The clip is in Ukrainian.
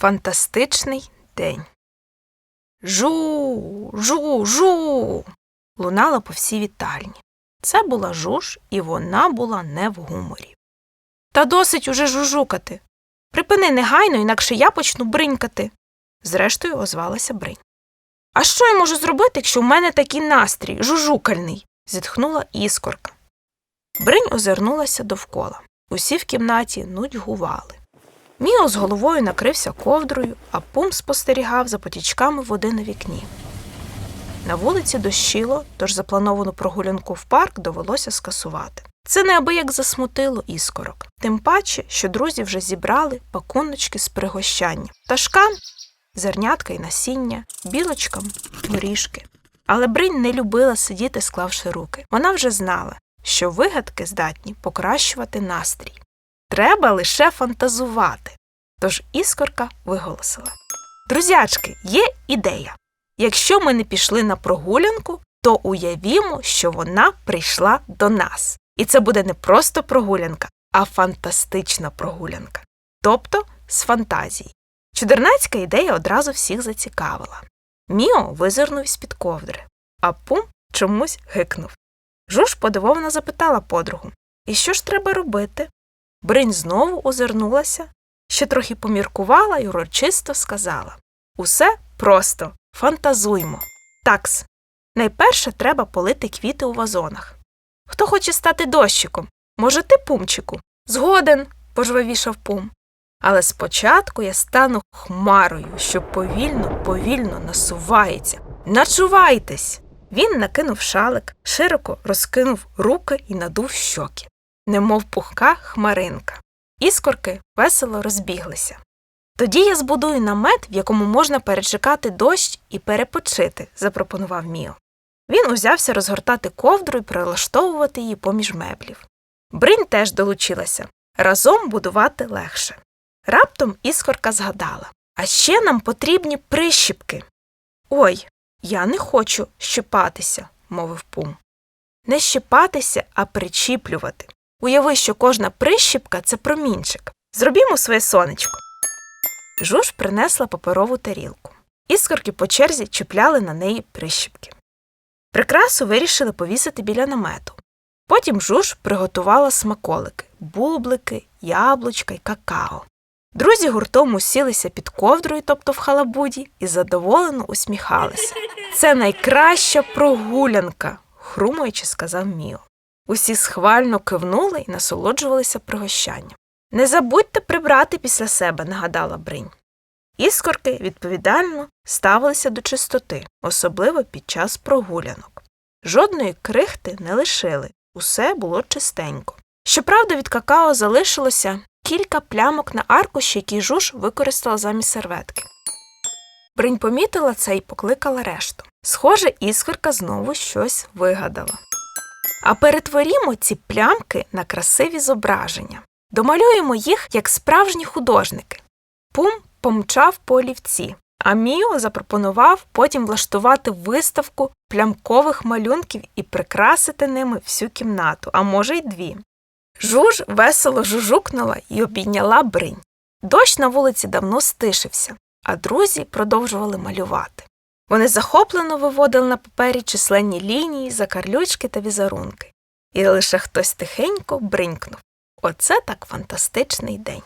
Фантастичний день. Жу, жу, жу. лунала по всій вітальні. Це була жуж, і вона була не в гуморі. Та досить уже жужукати. Припини негайно, інакше я почну бринькати. Зрештою, озвалася бринь. А що я можу зробити, якщо в мене такий настрій, жужукальний? зітхнула іскорка. Бринь озирнулася довкола. Усі в кімнаті нудьгували. Міо з головою накрився ковдрою, а пум спостерігав за потічками води на вікні. На вулиці дощило, тож заплановану прогулянку в парк довелося скасувати. Це неабияк засмутило іскорок, тим паче, що друзі вже зібрали пакуночки з пригощанням. Пташкам зернятка й насіння, білочкам горішки. Але Бринь не любила сидіти, склавши руки. Вона вже знала, що вигадки здатні покращувати настрій. Треба лише фантазувати. Тож іскорка виголосила Друзячки, є ідея. Якщо ми не пішли на прогулянку, то уявімо, що вона прийшла до нас. І це буде не просто прогулянка, а фантастична прогулянка. Тобто з фантазії. Чудернацька ідея одразу всіх зацікавила. Міо визирнув з під ковдри, а Пум чомусь гикнув. Жуж подивовано запитала подругу І що ж треба робити? Бринь знову озирнулася, ще трохи поміркувала і урочисто сказала Усе просто фантазуймо. Такс. Найперше треба полити квіти у вазонах. Хто хоче стати дощиком? Може, ти, пумчику? Згоден, пожвавішав пум. Але спочатку я стану хмарою, що повільно, повільно насувається. Начувайтесь! Він накинув шалик, широко розкинув руки і надув щоки, немов пухка хмаринка. Іскорки весело розбіглися. Тоді я збудую намет, в якому можна перечекати дощ і перепочити, запропонував Міо. Він узявся розгортати ковдру і прилаштовувати її поміж меблів. Бринь теж долучилася разом будувати легше. Раптом іскорка згадала А ще нам потрібні прищіпки. Ой, я не хочу щипатися, мовив пум. Не щипатися, а причіплювати. Уяви, що кожна прищіпка це промінчик. Зробімо своє сонечко. Жуж принесла паперову тарілку. Іскорки по черзі чіпляли на неї прищіпки. Прикрасу вирішили повісити біля намету. Потім жуж приготувала смаколики, бублики, яблучка й какао. Друзі гуртом усілися під ковдрою, тобто в халабуді, і задоволено усміхалися. Це найкраща прогулянка, хрумуючи, сказав Міо. Усі схвально кивнули і насолоджувалися пригощанням. Не забудьте прибрати після себе, нагадала Бринь. Іскорки відповідально ставилися до чистоти, особливо під час прогулянок. Жодної крихти не лишили, усе було чистенько. Щоправда, від какао залишилося кілька плямок на аркуші, які жуж використала замість серветки. Бринь помітила це і покликала решту. Схоже, іскорка знову щось вигадала. А перетворімо ці плямки на красиві зображення. Домалюємо їх як справжні художники. Пум помчав по олівці, а Міо запропонував потім влаштувати виставку плямкових малюнків і прикрасити ними всю кімнату, а може, й дві. Жуж весело жужукнула і обійняла бринь. Дощ на вулиці давно стишився, а друзі продовжували малювати. Вони захоплено виводили на папері численні лінії, закарлючки та візерунки, і лише хтось тихенько бринькнув Оце так фантастичний день.